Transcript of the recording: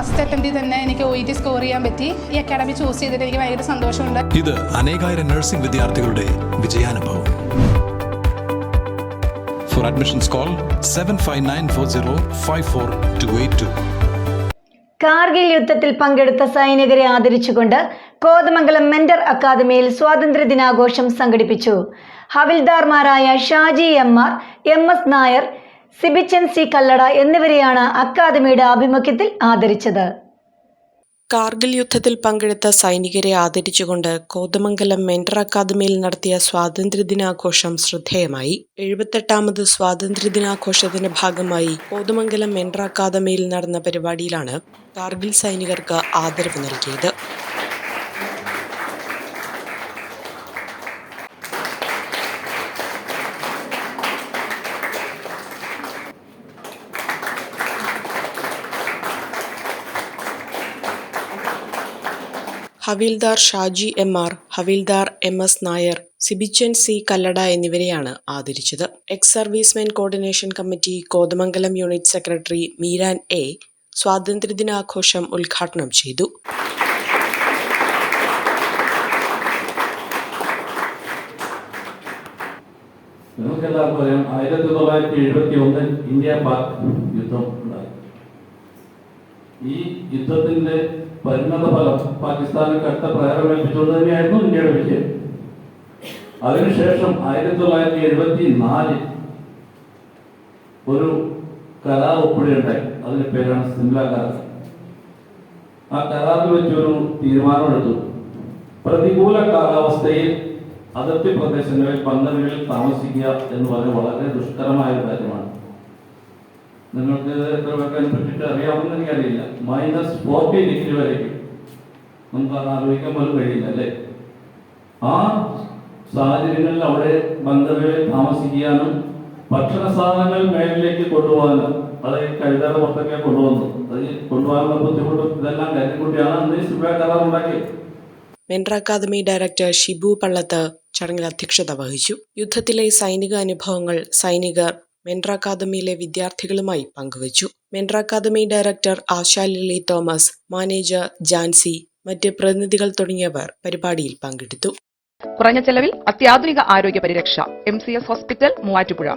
First അറ്റംപ്റ്റിൽ തന്നെ എനിക്ക് O T score ചെയ്യാൻ പറ്റി. ഈ അക്കാഡമി ചൂസ് ചെയ്തിട്ട് എനിക്ക് ഭയങ്കര സന്തോഷമുണ്ട്. ഇത് അനേകായിരം നഴ്സിംഗ് വിദ്യാർത്ഥികളുടെ വിജയാനുഭവം. For admissions call seven five nine four zero five four two eight two Kargil യുദ്ധത്തിൽ പങ്കെടുത്ത സൈനികരെ ആദരിച്ചുകൊണ്ട് കോതമംഗലം മെന്റർ അക്കാദമിയിൽ സ്വാതന്ത്ര്യ ദിനാഘോഷം സംഘടിപ്പിച്ചു. ഹവിൽദാർമാരായ Shaji M R M S Nair Sibichan C Kallada എന്നിവരെയാണ് അക്കാദമിയുടെ ആഭിമുഖ്യത്തിൽ ആദരിച്ചത്. കാർഗിൽ യുദ്ധത്തിൽ പങ്കെടുത്ത സൈനികരെ ആദരിച്ചുകൊണ്ട് കോതമംഗലം മെന്റർ അക്കാദമിയിൽ നടത്തിയ സ്വാതന്ത്ര്യദിനാഘോഷം ശ്രദ്ധേയമായി. എഴുപത്തെട്ടാമത് സ്വാതന്ത്ര്യദിനാഘോഷത്തിന്റെ ഭാഗമായി കോതമംഗലം മെന്റർ അക്കാദമിയിൽ നടന്ന പരിപാടിയിലാണ് കാർഗിൽ സൈനികർക്ക് ആദരവ് നൽകിയത്. Havildar Shaji M R havildar M S Nair Sibichan C Kallada എന്നിവരെയാണ് ആദരിച്ചത്. Ex servicemen coordination committee Kothamangalam unit secretary Meeran A സ്വാതന്ത്ര്യദിനാഘോഷം ഉദ്ഘാടനം ചെയ്തു. നമുക്കെല്ലാവർക്കും അറിയാം ആയിരത്തി തൊള്ളായിരത്തി എഴുപത്തി ഒന്നിൽ ഇന്ത്യ പാക് യുദ്ധം ഈ യുദ്ധത്തിന്റെ പരിണത ഫലം പാകിസ്ഥാന് കടുത്ത പ്രേരണമേൽപ്പിച്ചുകൊണ്ട് തന്നെയായിരുന്നു ഇന്ത്യയുടെ വിജയം. അതിനുശേഷം ആയിരത്തി തൊള്ളായിരത്തി എഴുപത്തി നാലിൽ ഒരു കരാർ ഒപ്പിടുകയുണ്ടായി അതിന്റെ പേരാണ് സിംല കരാർ. ആ കരാറിൽ വെച്ചൊരു തീരുമാനമെടുത്തു പ്രതികൂല കാലാവസ്ഥയിൽ അതിർത്തി പ്രദേശങ്ങളിൽ പന്തലുകളിൽ താമസിക്കുക എന്ന് പറഞ്ഞ വളരെ ദുഷ്കരമായ കാര്യമാണ്. നിങ്ങൾക്ക് അതിനെ പറ്റിയിട്ട് അറിയാമെന്ന് എനിക്കറിയില്ല. മൈനസ് ഫോർട്ടി ഡിഗ്രി വരെയും നമുക്ക് അത് ആലോചിക്കാൻ പോലും കഴിയില്ല അല്ലേ? ആ സാഹചര്യങ്ങളിൽ അവിടെ ബന്ധവേ താമസിക്കാനും ഭക്ഷണ സാധനങ്ങൾ മേലിലേക്ക് കൊണ്ടുപോകാനും അത് കഴുതാതെ പുറത്തൊക്കെ കൊണ്ടുവന്നു. അത് കൊണ്ടുപോകാനുള്ള ബുദ്ധിമുട്ടും ഇതെല്ലാം കരുതിക്കൂട്ടിയാണ് അന്ന് ഈ സുബ കരാർ mentor academy director Shibu Pallath ചടങ്ങിൽ അധ്യക്ഷത വഹിച്ചു. യുദ്ധത്തിലെ സൈനിക അനുഭവങ്ങൾ സൈനികർ മെന്റർ അക്കാദമിയിലെ വിദ്യാർത്ഥികളുമായി പങ്കുവച്ചു. Mentor academy director Asha Lily Thomas manager Jancy മറ്റ് പ്രതിനിധികൾ തുടങ്ങിയവർ പരിപാടിയിൽ പങ്കെടുത്തു. കുറഞ്ഞ ചെലവിൽ അത്യാധുനിക ആരോഗ്യ പരിരക്ഷ M C S hospital Muvattupuzha.